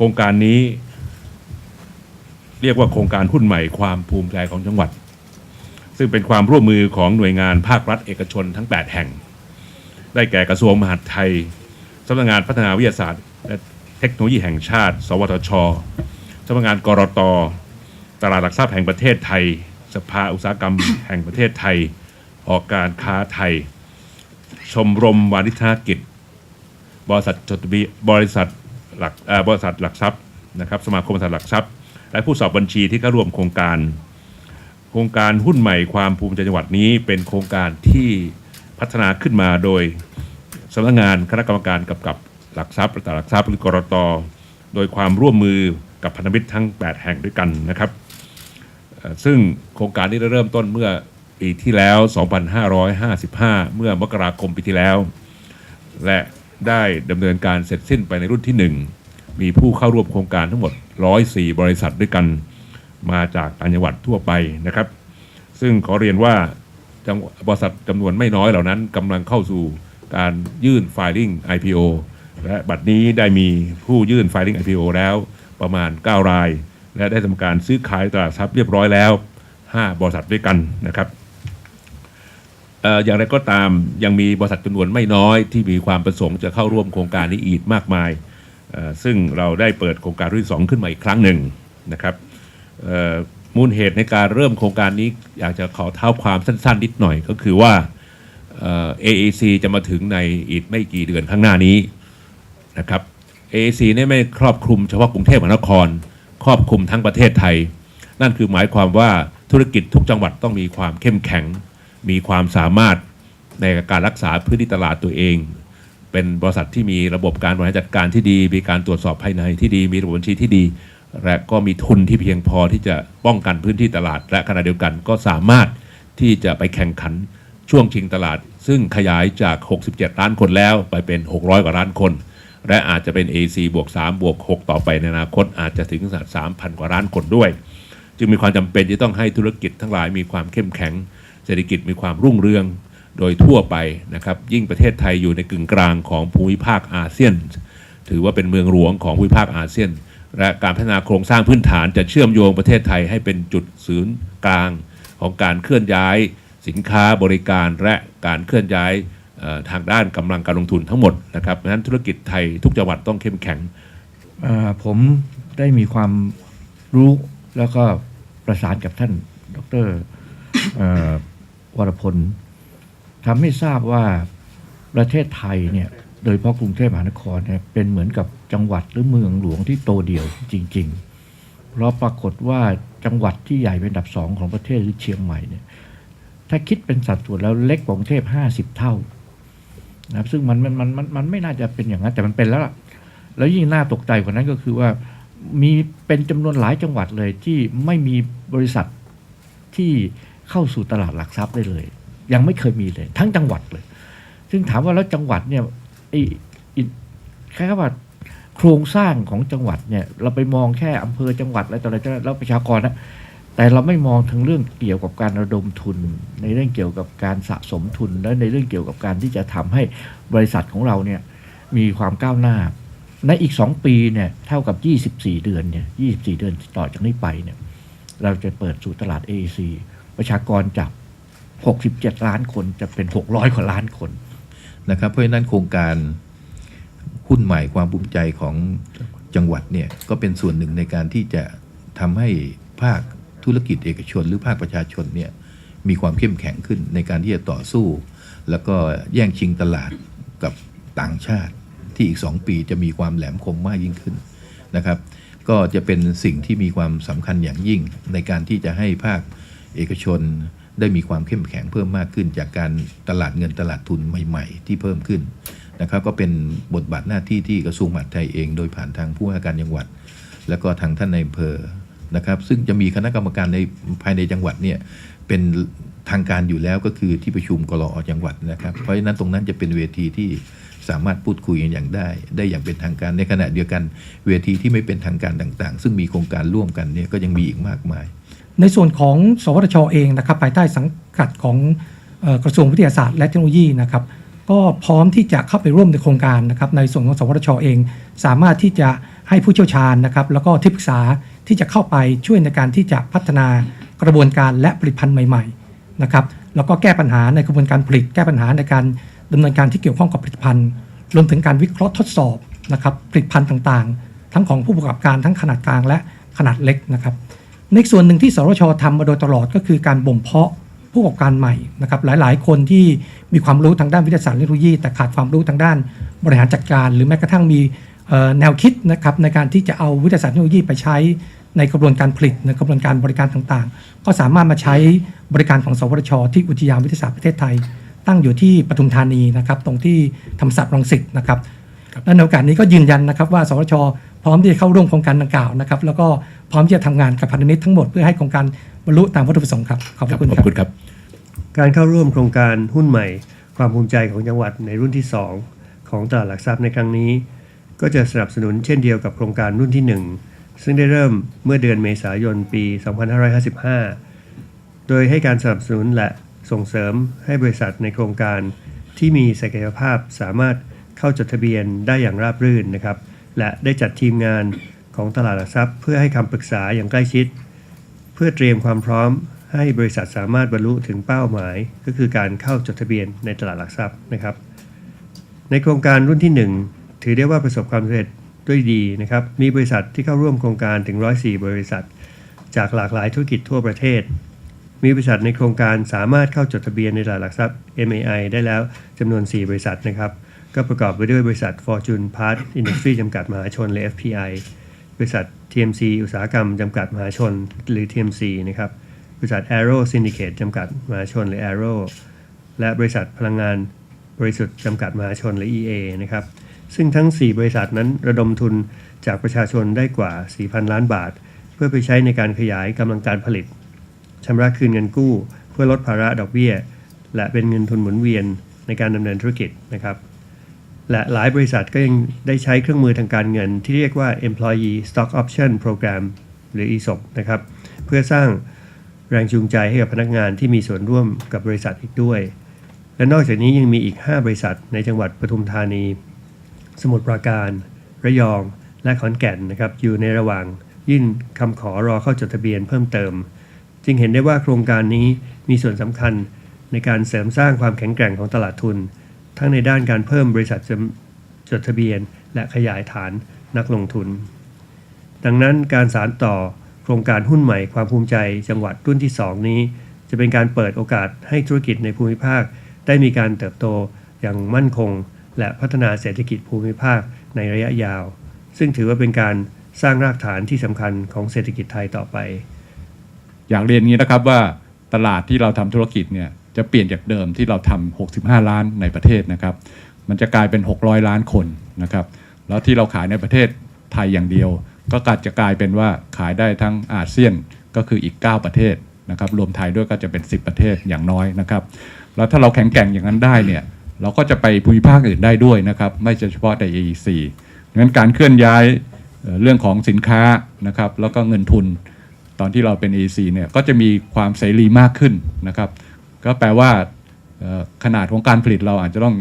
โครงการนี้ เรียกว่าโครงการหุ้นใหม่ความภูมิใจของจังหวัด ซึ่งเป็นความร่วมมือของหน่วยงานภาครัฐเอกชนทั้ง 8 แห่ง ได้แก่กระทรวงมหาดไทยสำนักงานพัฒนาวิทยาศาสตร์ และเทคโนโลยีแห่งชาติ สวทชสำนักงานกรตตลาดหลักทรัพย์แห่งประเทศไทย สภาอุตสาหกรรมแห่งประเทศไทยหอการค้าไทย ชมรมวานิชกิจ บริษัทจดทะเบียนบริษัท หลักบริษัทหลักทรัพย์นะครับสมาคมบริษัทหลักทรัพย์ และผู้สอบบัญชีที่เข้าร่วมโครงการ โครงการหุ้นใหม่ความภูมิใจจังหวัดนี้ เป็นโครงการที่พัฒนาขึ้นมาโดยสำนักงานคณะกรรมการกำกับหลักทรัพย์ตลาดหลักทรัพย์หรือกรตโดยความร่วมมือกับพันธมิตรทั้ง 8 แห่งด้วยกันนะครับซึ่งโครงการนี้ได้เริ่มต้นเมื่อปีที่แล้ว 2555 เมื่อมกราคมปีที่แล้ว และได้ดำเนินการเสร็จสิ้นไปในรุ่นที่ 1 มีผู้เข้าร่วมโครงการทั้งหมด 104 บริษัทด้วยกัน มาจากต่างจังหวัดทั่วไปนะครับ ซึ่งขอเรียนว่าบริษัทจำนวนไม่น้อยเหล่านั้นกำลังเข้าสู่การยื่น filing IPO และบัดนี้ได้มีผู้ยื่น filing IPO แล้วประมาณ 9 ราย และได้ทำการซื้อขายตลาดทรัพย์เรียบร้อยแล้ว 5 บริษัทด้วยกันนะครับอย่างไรก็ตามยังมีบริษัทจำนวนไม่น้อยที่มีความประสงค์จะเข้าร่วมโครงการนี้อีกมากมาย ซึ่งเราได้เปิดโครงการรุ่นสองขึ้นมาอีกครั้งหนึ่งนะครับมูลเหตุในการเริ่มโครงการนี้อยากจะขอเท้าความสั้นๆ นิดหน่อยก็คือว่า AAC จะมาถึงในอีกไม่กี่เดือนข้างหน้านี้นะครับ AAC นี่ไม่ครอบคลุมเฉพาะกรุงเทพมหานคร ครอบคลุมทั้งประเทศไทย นั่นคือหมายความว่าธุรกิจทุกจังหวัดต้องมีความเข้มแข็ง มีความสามารถในการรักษาพื้นที่ตลาดตัวเอง เป็นบริษัทที่มีระบบการบริหารจัดการที่ดี มีการตรวจสอบภายในที่ดี มีระบบบัญชีที่ดี และก็มีทุนที่เพียงพอที่จะป้องกันพื้นที่ตลาด และขณะเดียวกันก็สามารถที่จะไปแข่งขันช่วงชิงตลาด ซึ่งขยายจาก 67 ล้านคนแล้วไปเป็น 600 กว่าล้านคน และอาจจะเป็น AC บวก3บวก6ต่อไปในอนาคตอาจจะถึง3,000 กว่าล้านคนด้วย จึงมีความจำเป็นที่ต้องให้ธุรกิจทั้งหลายมีความเข้มแข็ง เศรษฐกิจมีความรุ่งเรือง โดยทั่วไปนะครับ ยิ่งประเทศไทยอยู่ในกึ่งกลางของภูมิภาคอาเซียน ถือว่าเป็นเมืองหลวงของภูมิภาคอาเซียน และการพัฒนาโครงสร้างพื้นฐานจะเชื่อมโยงประเทศไทยให้เป็นจุดศูนย์กลางของการเคลื่อนย้ายสินค้าบริการและการเคลื่อนย้ายทางด้านกำลังการลงทุนทั้งหมดนะครับเพราะฉะนั้นธุรกิจไทยทุกจังหวัดต้องเข้มแข็งผมได้มีความรู้แล้วก็ประสานกับท่าน ดรวรพล ทำให้ทราบว่าประเทศไทยเนี่ยโดยเฉพาะกรุงเทพมหานครเนี่ยเป็นเหมือนกับจังหวัดหรือเมืองหลวงที่โตเดี่ยวจริง ๆ เพราะปรากฏว่าจังหวัดที่ใหญ่เป็นอันดับสองของประเทศคือเชียงใหม่เนี่ยถ้าคิดเป็นสัดส่วนแล้วเล็กกว่ากรุงเทพห้าสิบเท่านะครับซึ่งมันมันมันมันมันไม่น่าจะเป็นอย่างนั้นแต่มันเป็นแล้วล่ะแล้วยิ่งน่าตกใจกว่านั้นก็คือว่ามีเป็นจำนวนหลายจังหวัดเลยที่ไม่มีบริษัทที่เข้าสู่ตลาดหลักทรัพย์ได้เลย ยังไม่เคยมีเลย ทั้งจังหวัดเลย ซึ่งถามว่าแล้วจังหวัดเนี่ยไอ้แค่ว่าโครงสร้างของจังหวัดเนี่ย เราไปมองแค่อำเภอจังหวัดอะไรต่ออะไรต่ออะไรแล้วประชากรนะแต่เราไม่มองถึงเรื่องเกี่ยวกับการระดมทุน ในเรื่องเกี่ยวกับการสะสมทุน และในเรื่องเกี่ยวกับการที่จะทำให้บริษัทของเราเนี่ยมีความก้าวหน้า ในอีก 2 ปีเนี่ยเท่ากับ 24 เดือนเนี่ย24 เดือนต่อจากนี้ไปเนี่ยเราจะเปิดสู่ตลาด AEC ประชากรจาก 67 ล้านคนจะเป็น 600 กว่าล้านคนนะครับเพราะฉะนั้นโครงการหุ้นใหม่ความภูมิใจของจังหวัดเนี่ยก็เป็นส่วนหนึ่งในการที่จะทำให้ภาคธุรกิจเอกชน หรือภาคประชาชนเนี่ยมีความเข้มแข็งขึ้นในการที่จะต่อสู้ แล้วก็แย่งชิงตลาดกับต่างชาติ ที่อีก 2 ปีจะมีความแหลมคมมากยิ่งขึ้นนะครับ ก็จะเป็นสิ่งที่มีความสำคัญอย่างยิ่งในการที่จะให้ภาคเอกชน ได้มีความเข้มแข็งเพิ่มมากขึ้น จากการตลาดเงินตลาดทุนใหม่ ๆ ที่เพิ่มขึ้นนะครับก็เป็นบทบาทหน้าที่ที่กระทรวงมหาดไทยเอง โดยผ่านทางผู้ว่าการจังหวัด แล้วก็ทางท่านในอำเภอนะครับซึ่งจะมีคณะกรรมการในภายในจังหวัดเนี่ยเป็นทางการอยู่แล้วก็คือที่ประชุมกรอจังหวัดนะครับ เพราะฉะนั้นตรงนั้นจะเป็นเวทีที่สามารถพูดคุยกันอย่างได้ ได้อย่างเป็นทางการในขณะเดียวกัน เวทีที่ไม่เป็นทางการต่างๆ ซึ่งมีโครงการร่วมกันเนี่ยก็ยังมีอีกมากมาย ในส่วนของสวทชเองนะครับภายใต้สังกัดของออกระทรวงวิทยาศาสตร์และเทคโนโลยีนะครับก็พร้อมที่จะเข้าไปร่วมในโครงการนะครับในส่วนของสวทชเอง สามารถที่จะให้ผู้เชี่ยวชาญนะครับแล้วก็ที่ปรึกษาที่จะเข้าไปช่วยในการที่จะพัฒนากระบวนการและผลิตภัณฑ์ใหม่ๆนะครับแล้วก็แก้ปัญหาในกระบวนการผลิต แก้ปัญหาในการดำเนินการที่เกี่ยวข้องกับผลิตภัณฑ์ รวมถึงการวิเคราะห์ทดสอบนะครับผลิตภัณฑ์ต่างๆ ทั้งของผู้ประกอบการทั้งขนาดกลางและขนาดเล็กนะครับ ในส่วนหนึ่งที่สรชทำมาโดยตลอดก็คือการบ่มเพาะผู้ประกอบการใหม่นะครับหลาย ๆ คนที่มีความรู้ทางด้านวิทยาศาสตร์เทคโนโลยี แต่ขาดความรู้ทางด้านบริหารจัดการ หรือแม้กระทั่งมีแนวคิดนะครับในการที่จะเอาวิทยาศาสตร์เทคโนโลยีไปใช้ในกระบวนการผลิตในกระบวนการบริการต่างๆ ก็สามารถมาใช้บริการของสวทช ที่อุทยานวิทยาศาสตร์ประเทศไทย ตั้งอยู่ที่ปทุมธานีนะครับตรงที่ธรรมศาสตร์รังสิตนะครับและในโอกาสนี้ก็ยืนยันนะครับว่า สวทช พร้อมที่จะเข้าร่วมโครงการดังกล่าวนะครับ แล้วก็พร้อมที่จะทำงานกับพันธมิตรทั้งหมดเพื่อให้โครงการบรรลุตามวัตถุประสงค์ครับขอบพครัระบคุณขอบครับคุณครับ การเข้าร่วมโครงการหุ้นใหม่ ความภูมิใจของจังหวัดในรุ่นที่ 2 ของตลาดหลักทรัพย์ในครั้งนี้ ก็จะสนับสนุนเช่นเดียวกับโครงการรุ่นที่ 1 ซึ่งได้เริ่มเมื่อเดือนเมษายนปี 2555 โดยให้การสนับสนุนและส่งเสริมให้บริษัทในโครงการที่มีศักยภาพสามารถเข้าจดทะเบียนได้อย่างราบรื่นนะครับ และได้จัดทีมงานของตลาดหลักทรัพย์ เพื่อให้คำปรึกษาอย่างใกล้ชิด เพื่อเตรียมความพร้อมให้บริษัทสามารถบรรลุถึงเป้าหมาย ก็คือการเข้าจดทะเบียนในตลาดหลักทรัพย์นะครับ ในโครงการรุ่นที่ 1 ถือได้ว่าประสบความสำเร็จด้วยดีนะครับ มีบริษัทที่เข้าร่วมโครงการถึง 104 บริษัท จากหลากหลายธุรกิจทั่วประเทศ มีบริษัทในโครงการสามารถเข้าจดทะเบียนในตลาดหลักทรัพย์ MAI ได้แล้วจำนวน 4 บริษัทนะครับ ก็ประกอบไปด้วยบริษัท Fortune Part Industry จำกัดมหาชนหรือ FPI บริษัท TMC อุตสาหกรรมจำกัดมหาชนหรือ TMC นะครับบริษัท Aero Syndicate จำกัดมหาชนหรือ Aero และบริษัทพลังงานบริสุทธิ์จำกัดมหาชนหรือ EA นะครับซึ่งทั้ง 4 บริษัทนั้นระดมทุนจากประชาชนได้กว่า 4,000 ล้านบาท เพื่อไปใช้ในการขยายกำลังการผลิตชำระคืนเงินกู้ เพื่อลดภาระดอกเบี้ย และเป็นเงินทุนหมุนเวียนในการดำเนินธุรกิจนะครับ และหลายบริษัทก็ยังได้ใช้เครื่องมือทางการเงิน ที่เรียกว่า Employee Stock Option Program หรือ ESOP นะครับ เพื่อสร้างแรงจูงใจให้กับพนักงานที่มีส่วนร่วมกับบริษัทอีกด้วย และนอกจากนี้ยังมีอีก 5 บริษัทในจังหวัดปทุมธานี สมุทรปราการ ระยอง และขอนแก่นนะครับ อยู่ในระหว่างยื่นคำขอรอเข้าจดทะเบียนเพิ่มเติม จึงเห็นได้ว่าโครงการนี้มีส่วนสำคัญในการเสริมสร้างความแข็งแกร่งของตลาดทุน ทั้งในด้านการเพิ่มบริษัทจจดทะเบียน และขยายฐานนักลงทุน ดังนั้นการสารต่อโครงการหุ้นใหม่ความภูมิใจจังหวัดรุ่นที่ 2 นี้ จะเป็นการเปิดโอกาสให้ธุรกิจในภูมิภาค ได้มีการเติบโตอย่างมั่นคง และพัฒนาเศรษฐกิจภูมิภาคในระยะยาว ซึ่งถือว่าเป็นการสร้างรากฐานที่สำคัญของเศรษฐกิจไทยต่อไป อยากเรียนงนี้นะครับว่าตลาดที่เราทำธุรกิจเนี่ย จะเปลี่ยนจากเดิมที่เราทำ65 ล้านในประเทศนะครับ มันจะกลายเป็น 600 ล้านคนนะครับ แล้วที่เราขายในประเทศไทยอย่างเดียว ก็กจะกลายเป็นว่าขายได้ทั้งอาเซียนก็คืออีก 9 ประเทศนะครับ รวมไทยด้วยก็จะเป็น 10 ประเทศอย่างน้อยนะครับ แล้วถ้าเราแข็งแกร่งอย่างนั้นได้เนี่ย เราก็จะไปภูมิภาคอื่นได้ด้วยนะครับ ไม่เฉพาะใน AEC งั้นการเคลื่อนย้ายเอ่อเรื่องของสินค้านะครับ แล้วก็เงินทุนตอนที่เราเป็น AEC เนี่ย ก็จะมีความเสรีมากขึ้นนะครับ ก็แปลว่าขนาดของการผลิตเราอาจจะต้อง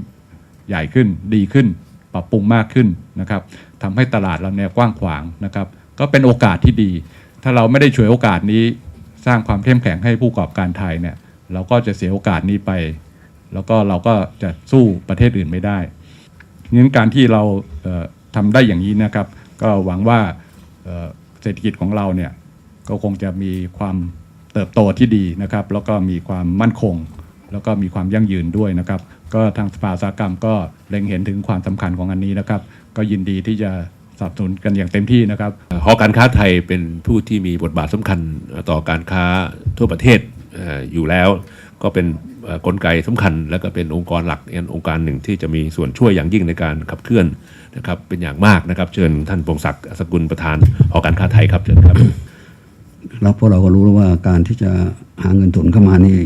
ใหญ่ขึ้นดีขึ้น ปรับปรุงมากขึ้นนะครับทำให้ตลาดเราเนี่ยกว้างขวางนะครับ ก็เป็นโอกาสที่ดี ถ้าเราไม่ได้ฉวยโอกาสนี้ สร้างความเข้มแข็งให้ผู้ประกอบการไทยเนี่ยเราก็จะเสียโอกาสนี้ไป แล้วก็เราก็จะสู้ประเทศอื่นไม่ได้งั้นการที่เราเอ่อทำได้อย่างนี้นะครับ ก็หวังว่าเศรษฐกิจของเราเนี่ยก็คงจะมีความ เติบโตที่ดีนะครับ แล้วก็มีความมั่นคง แล้วก็มีความยั่งยืนด้วยนะครับ ก็ทางสภาอุตสาหกรรมก็เล็งเห็นถึงความสำคัญของอันนี้นะครับ ก็ยินดีที่จะสนับสนุนกันอย่างเต็มที่นะครับหอการค้าไทยเป็นผู้ที่มีบทบาทสำคัญต่อการค้าทั่วประเทศอยู่แล้ว ก็เป็นกลไกสำคัญ และก็เป็นองค์กรหลักอีกองค์การหนึ่งที่จะมีส่วนช่วยอย่างยิ่งในการขับเคลื่อนนะครับเป็นอย่างมากนะครับ เชิญท่านพงศักดิ์สกุลประธานหอการค้าไทยครับเชิญครับ แล้วพวกเราก็รู้แล้วว่าการที่จะหาเงินทุนเข้ามานี่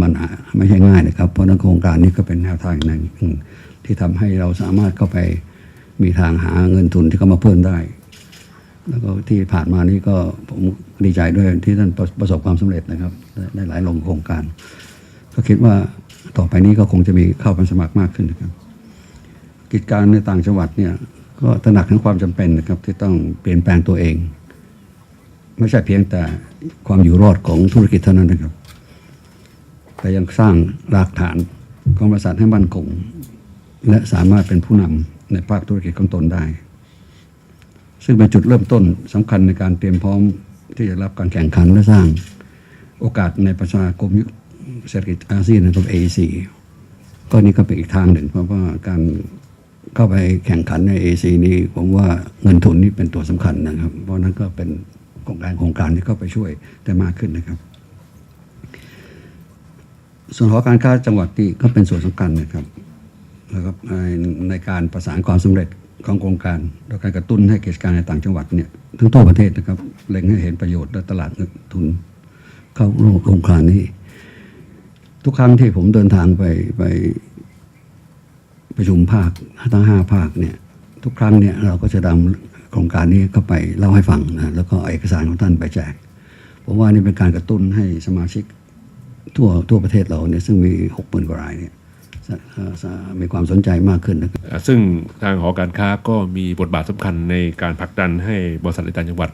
มันไม่ใช่ง่ายนะครับ เพราะนั้นโครงการนี้ก็เป็นแนวทางหนึ่งที่ทำให้เราสามารถเข้าไปมีทางหาเงินทุนที่เข้ามาเพิ่มได้ แล้วก็ที่ผ่านมานี่ก็ผมดีใจด้วยที่ท่านประสบความสำเร็จนะครับได้หลายลงโครงการ ก็คิดว่าต่อไปนี้ก็คงจะมีเข้ามาสมัครมากขึ้นนะครับ กิจการในต่างจังหวัดเนี่ยก็ตระหนักถึงความจำเป็นนะครับที่ต้องเปลี่ยนแปลงตัวเอง ไม่ใช่เพียงแต่ความอยู่รอดของธุรกิจเท่านั้นนะครับ แต่ยังสร้างรากฐานของบริษัทให้มั่นคงและสามารถเป็นผู้นำในภาคธุรกิจของตนได้ ซึ่งเป็นจุดเริ่มต้นสำคัญในการเตรียมพร้อมที่จะรับการแข่งขันและสร้างโอกาสในประชาคมยุคเศรษฐกิจอาเซียนนะครับ AEC ก็นี่ก็เป็นอีกทางหนึ่ง เพราะว่าการเข้าไปแข่งขันใน AEC นี้ผมว่าเงินทุนนี่เป็นตัวสำคัญนะครับ เพราะนั้นก็เป็น โครงการโครงการที่เข้าไปช่วยได้มากขึ้นนะครับ ส่วนหอการค้าจังหวัดนี่ก็เป็นส่วนสำคัญนะครับแล้วก็ในในการประสานความสำเร็จของโครงการโดยการกระตุ้นให้กิจการในต่างจังหวัดเนี่ยทั้งทั่วประเทศนะครับเล็งให้เห็นประโยชน์และตลาดเงินทุนเข้าร่วมโครงการนี้ ทุกครั้งที่ผมเดินทางไปไปประชุมภาคทั้งห้าภาคเนี่ยทุกครั้งเนี่ยเราก็จะนำ โครงการนี้เข้าไปเล่าให้ฟังนะแล้วก็เอกสารของท่านไปแจกผมว่านี่เป็นการกระตุ้นให้สมาชิกทั่วทั่วประเทศเราเนี่ยซึ่งมีหกหมื่นกว่ารายเนี่ยมีความสนใจมากขึ้นนะครับซึ่งทางหอการค้าก็มีบทบาทสำคัญในการผลักดันให้บริษัทในต่างจังหวัด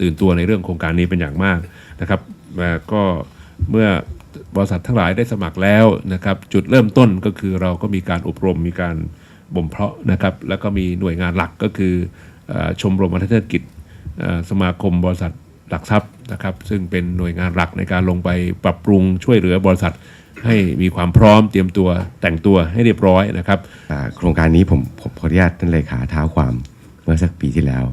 ตื่นตัวในเรื่องโครงการนี้เป็นอย่างมากนะครับและก็เมื่อบริษัททั้งหลายได้สมัครแล้วนะครับ จุดเริ่มต้นก็คือเราก็มีการอบรมมีการบ่มเพาะนะครับ แล้วก็มีหน่วยงานหลักก็คือ ชมรมพัฒนกิจเอ่อสมาคมบริษัทหลักทรัพย์นะครับ ซึ่งเป็นหน่วยงานหลักในการลงไปปรับปรุงช่วยเหลือบริษัทให้มีความพร้อมเตรียมตัวแต่งตัวให้เรียบร้อยนะครับโครงการนี้ผมผมขออนุญาตท่านเลขาเท้าความเมื่อสักปีที่แล้ว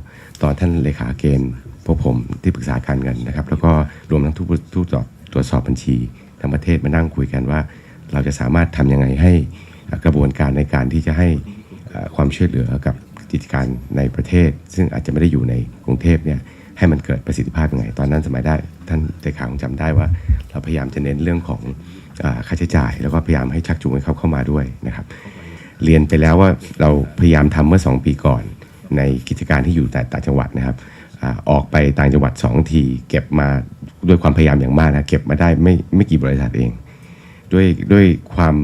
ตอนท่านเลขาเกณฑ์พวกผมที่ปรึกษาการเงินนะครับ แล้วก็รวมทั้งทุกทุกตรวจสอบบัญชีทั้งประเทศมานั่งคุยกันว่า เราจะสามารถทำยังไงให้กระบวนการในการที่จะให้ความช่วยเหลือกับ กิจการในประเทศ ซึ่งอาจจะไม่ได้อยู่ในกรุงเทพเนี่ยให้มันเกิดประสิทธิภาพยังไง ตอนนั้นสมัยได้ท่านเลขาคงจำได้ว่า เราพยายามจะเน้นเรื่องของค่าใช้จ่าย แล้วก็พยายามให้ชักจูงให้เขาเข้ามาด้วยนะครับเรียนไปแล้วว่าเราพยายามทำเมื่อ 2 ปีก่อน ในกิจการที่อยู่แต่ต่างจังหวัดนะครับอออกไปต่างจังหวัด 2 ทีเก็บมาด้วยความพยายามอย่างมากนะเก็บมาได้ไม่ไม่กี่บริษัทเอง ด้วยด้วยความ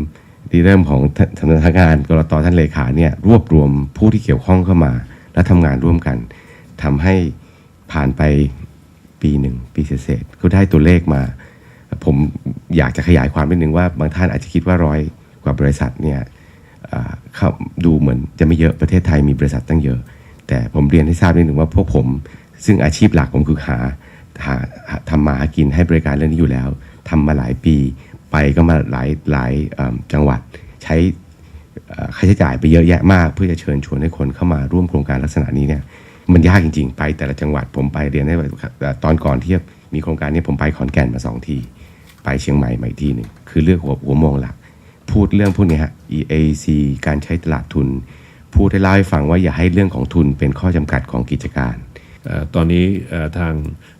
ดีเริ่มของท่านสำนักงานกรตท่านเลขาเนี่ยรวบรวมผู้ที่เกี่ยวข้องเข้ามา และทำงานร่วมกันทำให้ผ่านไปปีหนึ่งปีเศษก็ได้ตัวเลขมา ผมอยากจะขยายความนิดนึงว่าบางท่านอาจจะคิดว่าร้อยกว่าบริษัทเนี่ยเข้าดูเหมือนจะไม่เยอะประเทศไทยมีบริษัทตั้งเยอะ แต่ผมเรียนให้ทราบนิดหนึ่งว่าพวกผม ซึ่งอาชีพหลักผมคือหาหาหาทำมาหากินให้บริการเรื่องนี้อยู่แล้วทำมาหลายปี ไปก็มาหลายหลายจังหวัดใช้ค่าใช้จ่ายไปเยอะแยะมาก เพื่อจะเชิญชวนให้คนเข้ามาร่วมโครงการลักษณะนี้เนี่ยมันยากจริงๆ ไปแต่ละจังหวัดผมไปเรียนให้ตอนก่อนที่มีโครงการนี้ผมไปขอนแก่นมาสองที ไปเชียงใหม่ใหม่ทีหนึ่งคือเลือกหัวหัวโมงหลัก พูดเรื่องพวกนี้ฮะ EAC การใช้ตลาดทุน พูดให้เล่าให้ฟังว่าอย่าให้เรื่องของทุนเป็นข้อจำกัดของกิจการ ตอนนี้ทาง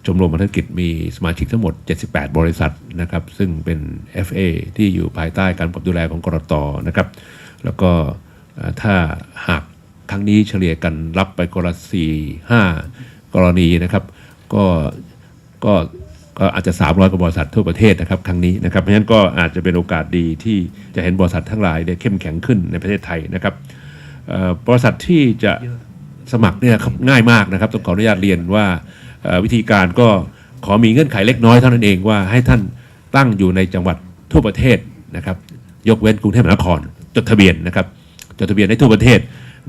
ชมรมพันธกิจมีสมาชิกทั้งหมด 78 บริษัทนะครับซึ่งเป็น FA ที่อยู่ภายใต้การกำกับดูแลของกรตนะครับแล้วก็ถ้าหากครั้งนี้เฉลี่ยกันรับไปกรณี5กรณีนะครับก็ก็ก็อาจจะ 300กว่าบริษัททั่วประเทศนะครับครั้งนี้นะครับเพราะฉะนั้นก็อาจจะเป็นโอกาสดีที่จะเห็นบริษัททั้งหลายได้เข้มแข็งขึ้นในประเทศไทยนะครับบริษัทที่จะ สมัครเนี่ยง่ายมากนะครับ ต้องขออนุญาตเรียนว่าวิธีการก็ขอมีเงื่อนไขเล็กน้อยเท่านั้นเองว่าให้ท่านตั้งอยู่ในจังหวัดทั่วประเทศนะครับ ยกเว้นกรุงเทพมหานคร จดทะเบียนนะครับ จดทะเบียนในทั่วประเทศ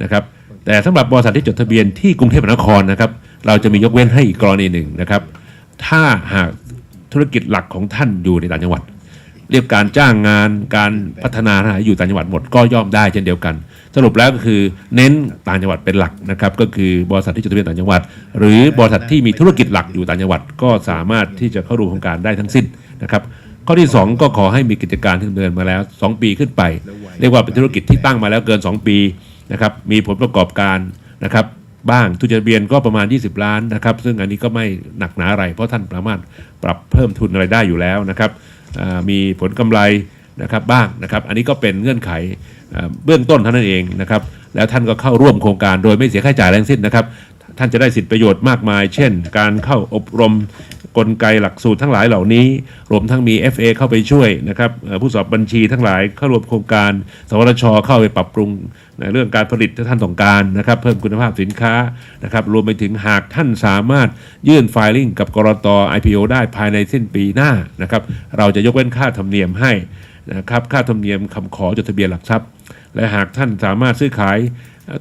นะครับ แต่สำหรับบริษัทที่จดทะเบียนที่กรุงเทพมหานครนะครับ เราจะมียกเว้นให้อีกกรณีหนึ่งนะครับ ถ้าหากธุรกิจหลักของท่านอยู่ในต่างจังหวัด เรียกการจ้างงานการพัฒนาอยู่ต่างจังหวัดหมดก็ย่อมได้เช่นเดียวกัน สรุปแล้วก็คือเน้นต่างจังหวัดเป็นหลักนะครับก็คือบริษัทที่จดทะเบียนต่างจังหวัด หรือบริษัทที่มีธุรกิจหลักอยู่ต่างจังหวัด ก็สามารถที่จะเข้าร่วมโครงการได้ทั้งสิ้นนะครับข้อที่ 2 ก็ขอให้มีกิจการที่ดำเนินมาแล้ว 2 ปีขึ้นไป เรียกว่าเป็นธุรกิจที่ตั้งมาแล้วเกิน 2 ปีนะครับมีผลประกอบการนะครับบ้างทุจดทะเบียนก็ประมาณ 20 ล้านนะครับซึ่งอันนี้ก็ไม่หนักหนาอะไร เพราะท่านสามารถปรับเพิ่มทุนอะไรได้อยู่แล้วนะครับ มีผลกำไรนะครับบ้างนะครับอันนี้ก็เป็นเงื่อนไขเบื้องต้นเท่านั้นเองนะครับแล้วท่านก็เข้าร่วมโครงการโดยไม่เสียค่าใช้จ่ายแรงสิ้นนะครับ ท่านจะได้สิทธิประโยชน์มากมาย เช่น การเข้าอบรม กลไกหลักสูตรทั้งหลายเหล่านี้ รวมทั้งมี FA เข้าไปช่วยนะครับผู้สอบบัญชีทั้งหลายเข้าร่วมโครงการ สวทชเข้าไปปรับปรุงในเรื่องการผลิตที่ท่านต้องการนะครับ เพิ่มคุณภาพสินค้านะครับรวมไปถึงหากท่านสามารถยื่นไฟลิ่งกับกรต IPO ได้ภายในสิ้นปีหน้านะครับเราจะยกเว้นค่าธรรมเนียมให้นะครับค่าธรรมเนียมคำขอจดทะเบียนหลักทรัพย์ และหากท่านสามารถซื้อขาย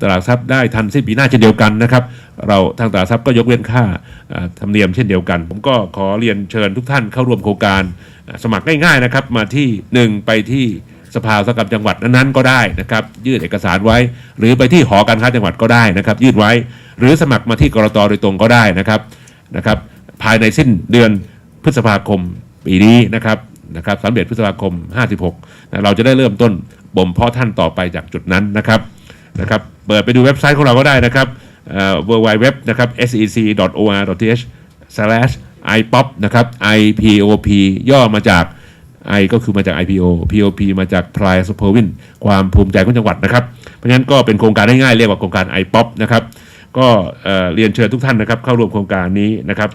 ตลาดทรัพย์ได้ทันสิ้นปีหน้าเช่นเดียวกันนะครับ เราทางตลาดทรัพย์ก็ยกเว้นค่าธรรมเนียมเช่นเดียวกัน ผมก็ขอเรียนเชิญทุกท่านเข้าร่วมโครงการสมัครง่ายๆนะครับ มาที่ 1 ไปที่สภาอุตสาหกรรมจังหวัดนั้นๆก็ได้นะครับยื่นเอกสารไว้ หรือไปที่หอการค้าจังหวัดก็ได้นะครับ ยื่นไว้ หรือสมัครมาที่กรตโดยตรงก็ได้นะครับนะครับ ภายในสิ้นเดือนพฤษภาคมปีนี้นะครับ นะครับสามเดือนพฤษภาคม 56นะเราจะได้เริ่มต้นบ่มเพาะท่านต่อไปจากจุดนั้นนะครับนะครับเปิดไปดูเว็บไซต์ของเราก็ได้นะครับเอ่อ www นะครับ sec.or.th slash ipop นะครับ ipop ย่อมาจาก I ก็คือมาจาก IPO POP มาจาก Price Perwin ความภูมิใจของจังหวัดนะครับ เพราะฉะนั้นก็เป็นโครงการง่ายๆเรียกว่าโครงการ IPOP นะครับ ก็เรียนเชิญทุกท่านนะครับเข้าร่วมโครงการนี้นะครับ